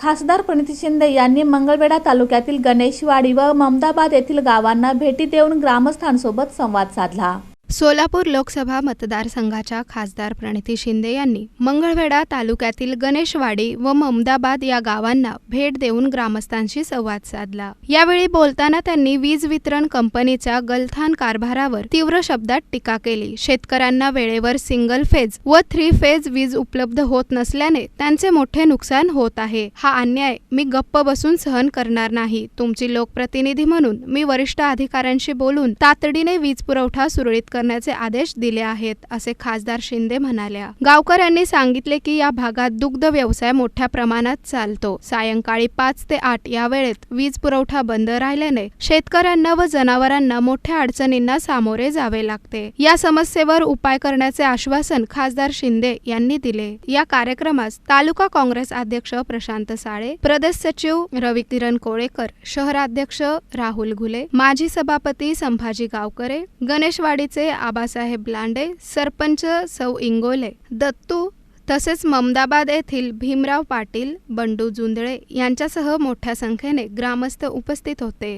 खासदार प्रणिती शिंदे यांनी मंगळवेढा तालुक्यातील गणेशवाडी व ममदाबाद येथील गावांना भेटी देऊन ग्रामस्थांसोबत संवाद साधला. सोलापूर लोकसभा मतदारसंघाच्या खासदार प्रणिती शिंदे यांनी मंगळवेढा तालुक्यातील गणेशवाडी व ममदाबाद या गावांना भेट देऊन ग्रामस्थांशी संवाद साधला. यावेळी बोलताना त्यांनी वीज वितरण कंपनीच्या गलथान कारभारावर तीव्र शब्दात टीका केली. शेतकऱ्यांना वेळेवर सिंगल फेज व थ्री फेज वीज उपलब्ध होत नसल्याने त्यांचे मोठे नुकसान होत आहे. हा अन्याय मी गप्प बसून सहन करणार नाही. तुमची लोकप्रतिनिधी म्हणून मी वरिष्ठ अधिकाऱ्यांशी बोलून तातडीने वीज पुरवठा सुरळीत करण्याचे आदेश दिले आहेत असे खासदार शिंदे म्हणाल्या. गावकऱ्यांनी सांगितले की या भागात दुग्ध व्यवसाय मोठ्या प्रमाणात चालतो. सायंकाळी पाच ते आठ या वेळेत वीज पुरवठा बंद राहिल्याने शेतकऱ्यांना व जनावरांना मोठ्या अडचणींना सामोरे जावे लागते. या समस्येवर उपाय करण्याचे आश्वासन खासदार शिंदे यांनी दिले. या कार्यक्रमास तालुका काँग्रेस अध्यक्ष प्रशांत साळे प्रदेश सचिव रवी किरण कोळेकर शहराध्यक्ष राहुल घुले माजी सभापती संभाजी गावकरे गणेशवाडीचे आबासाहेब लांडे सरपंच सौ इंगोले दत्तू तसेच ममदाबाद येथील भीमराव पाटील बंडू जुंदळे यांच्यासह मोठ्या संख्येने ग्रामस्थ उपस्थित होते.